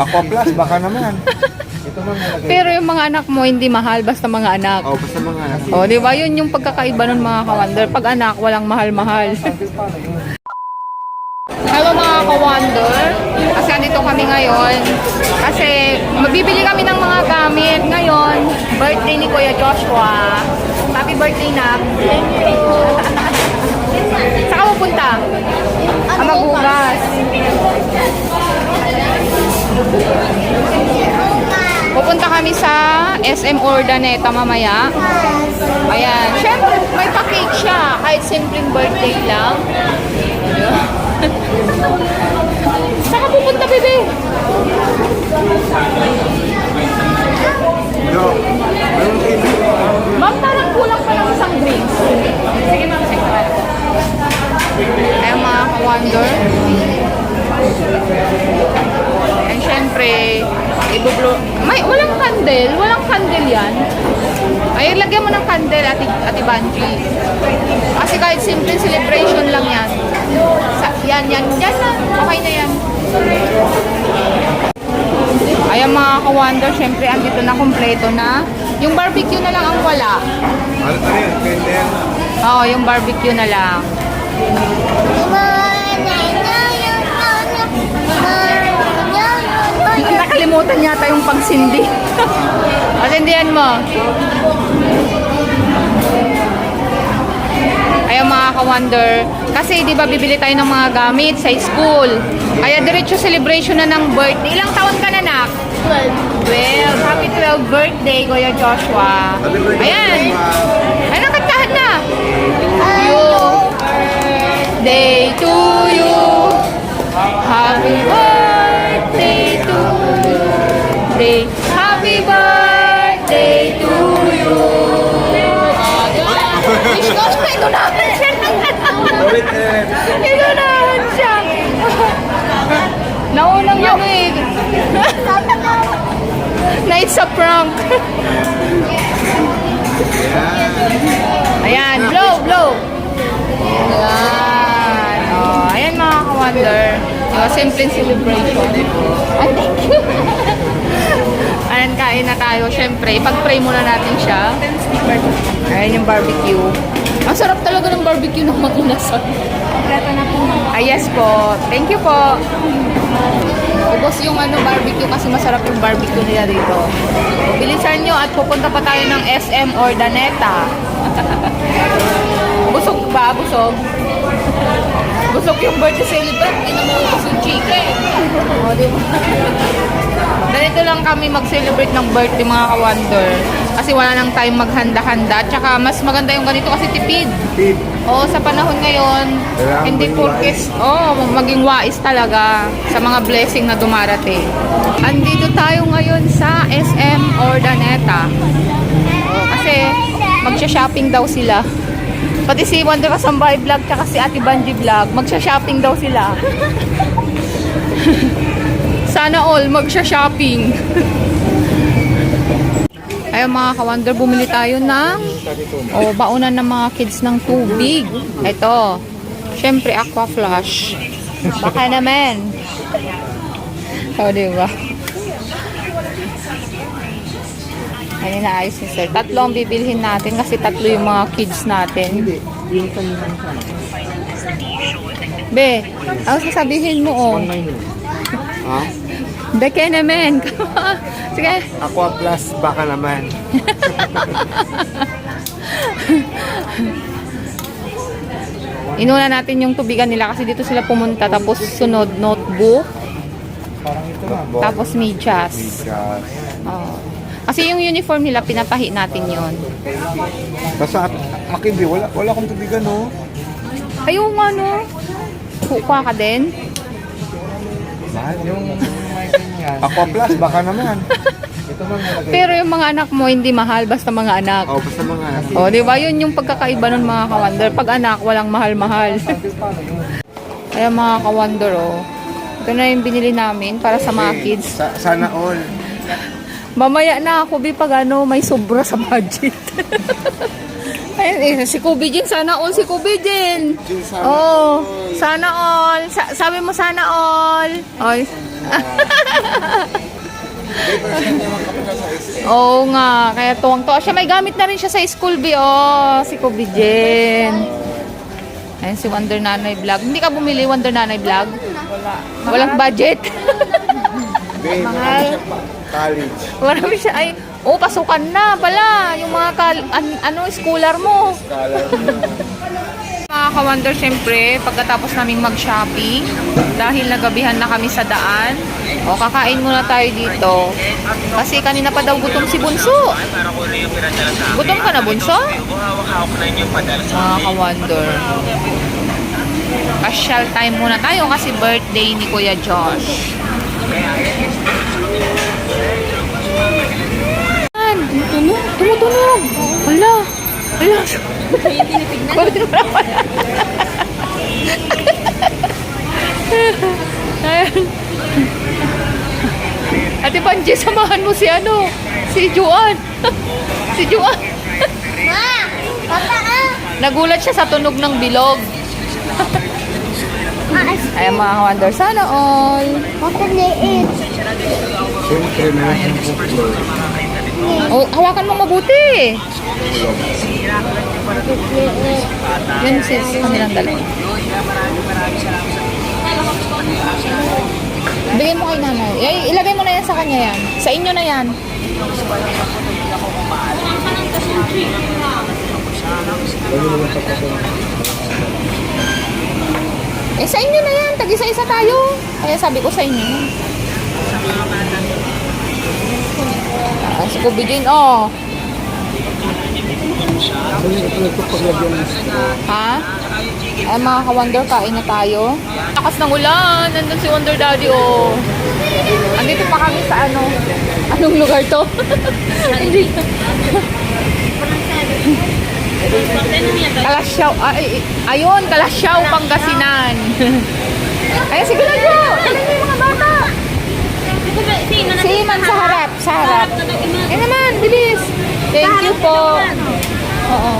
Aqua Plus, baka naman. Ito man nalagay. Pero yung mga anak mo, hindi mahal, basta mga anak. Oh, basta mga anak. O, di ba? Yun yung pagkakaiba nun mga ka-wonder. Pag anak, walang mahal-mahal. Hello mga ka-wonder. Kasi andito kami ngayon. Kasi mabibili kami ng mga gamit ngayon. Birthday ni Kuya Joshua. Happy birthday na. Thank you. Saan ka pupunta? Ah, maghugas. SM Ordaneta mamaya. Ayan. Siyempre, may pa-cake siya. Kahit simpleng birthday lang. Saan ka pupunta, bebe? TV. Ma'am, parang kulang pa ng isang drinks. Sige, ma'am. Sige, ma'am. Ayan mga ka-wonder. Syempre, ibublo... May, walang candle. Walang candle yan. Ay, lagyan mo ng candle, ati, ati Banji. Kasi kahit simple celebration lang yan. Sa, yan, yan. Yan na. Okay na yan. Ayan mga ka-wonder, syempre andito na kompleto na. Yung barbecue na lang ang wala. Ano ano yan? Kender. Oo, yung barbecue na lang. Nakalimutan yata yung pagsindi. Pasindihan mo. Ayun mga ka-wonder. Kasi di ba bibili tayo ng mga gamit sa school. Kaya diretso celebration na ng birthday. Ilang taon ka na, nak? 12. Happy 12 birthday, Kuya Joshua. Ayan. Oh, simple celebration. Ay, thank you. ayan, kain na tayo. Siyempre, ipag-pray muna natin siya. Ayan yung barbecue. Ang sarap talaga ng barbecue ng mga inasal. Kompleto na po. Ah, yes po. Thank you po. Ubos yung ano barbecue kasi masarap yung barbecue nila dito. Bilisan nyo at pupunta pa tayo ng SM Ordaneta. Busog ba? Busog? Busog yung birthday celebrant. Maubos yung chicken. O, di ba? Ganito lang kami mag-celebrate ng birthday mga ka-wonder. Kasi wala nang time maghanda-handa. Tsaka mas maganda yung ganito kasi tipid. Tip. Oo, sa panahon ngayon, Kailangan hindi maging porkes, oh, maging wais talaga sa mga blessing na dumarating. Andito tayo ngayon sa SM Ordaneta. Kasi magsha-shopping daw sila. Pati si Wonder Kasambay Vlog tsaka si Ate Banji Vlog, magsha-shopping daw sila. Sana all magsha-shopping. Ayun mga ka-wonder, bumili tayo ng o baunan ng mga kids ng tubig. Ito. Syempre, aqua flush. Baka naman. O, di ba? Ayun na ayos ni sir. Tatlo ang bibilhin natin kasi tatlo yung mga kids natin. Be, ano sasabihin mo oh? Ha? Beke naman. Sige. Aqua Plus, baka naman. Inuna natin yung tubigan nila kasi dito sila pumunta. Tapos sunod, notebook. Parang ito na. Tapos medyas. Bigas. Oo. Kasi yung uniform nila, pinapahi natin yon. Basta at akin di, wala, wala akong tubigan no. Ay, yung ano, kuka ka din. Mahal yung. Aqua Plus, baka naman. Pero yung mga anak mo, hindi mahal, basta mga anak. Oh, basta mga anak. O, di ba? Yun yung pagkakaiba ng mga ka-wonder. Pag anak, walang mahal-mahal. Kaya mga ka-wonder, oh. Ito na yung binili namin para sa mga kids. Sa, sana all. Mamaya na ako, Bi, pag ano, may sobra sa budget. Ayun, eh, si Kubi Jin, sana all si Kubi Jin. Jin, sana Oh, sana all. Sa- sabi mo sana all. Oy. Oo nga, kaya tuwang-tuwa siya. May gamit na rin siya sa school, B. Oh, si Kobe Jen. Ayan si Wonder Nanay Vlog. Hindi ka bumili Wonder Nanay Vlog? Wala. Walang budget. Mahal. College. Marami siya. Ay, oh, pasukan na pala. Yung mga kal- an- ano, schooler mo. Scholar. Mga ka-wonder, syempre, pagkatapos naming mag-shopping, dahil nagabihan na kami sa daan, o kakain muna tayo dito. Kasi kanina pa daw gutom si Bunso. Gutom ka na, Bunso? Mga ka-wonder. Pasyal time muna tayo kasi birthday ni Kuya Josh. Yan, tumutunog, Hala, hala. Kulit mo naman. Ate Panji, samahan mo si ano? Si Juan. si Juan. Ma! Papa ah! Nagulat siya sa tunog ng bilog. Aas! Ayan mga wonder, sana all. Papa liit! Siyempre, meron siyang. Oh, hawakan mo mabuti. Yan sis, kanilang dalawa. Bigyan mo kay nanay. Ay, ilagay mo na yan sa kanya yan. Sa inyo na yan. Eh, sa inyo na yan. Tag-isa-isa tayo. Kaya sabi ko sa inyo. Ah, si Kobe oh. Ha? Ay, mga ka-Wonder, kain na tayo. Lakas ng ulan. Nandun si Wonder Daddy, oh. Andito pa kami sa ano. Anong lugar to? Hindi. Kalasyaw. Ay, ayun, Kalasyaw, Pangasinan. Ay, sige na po. Si Iman sa harap, sa harap. Yan naman, bilis. Thank you po. Oo.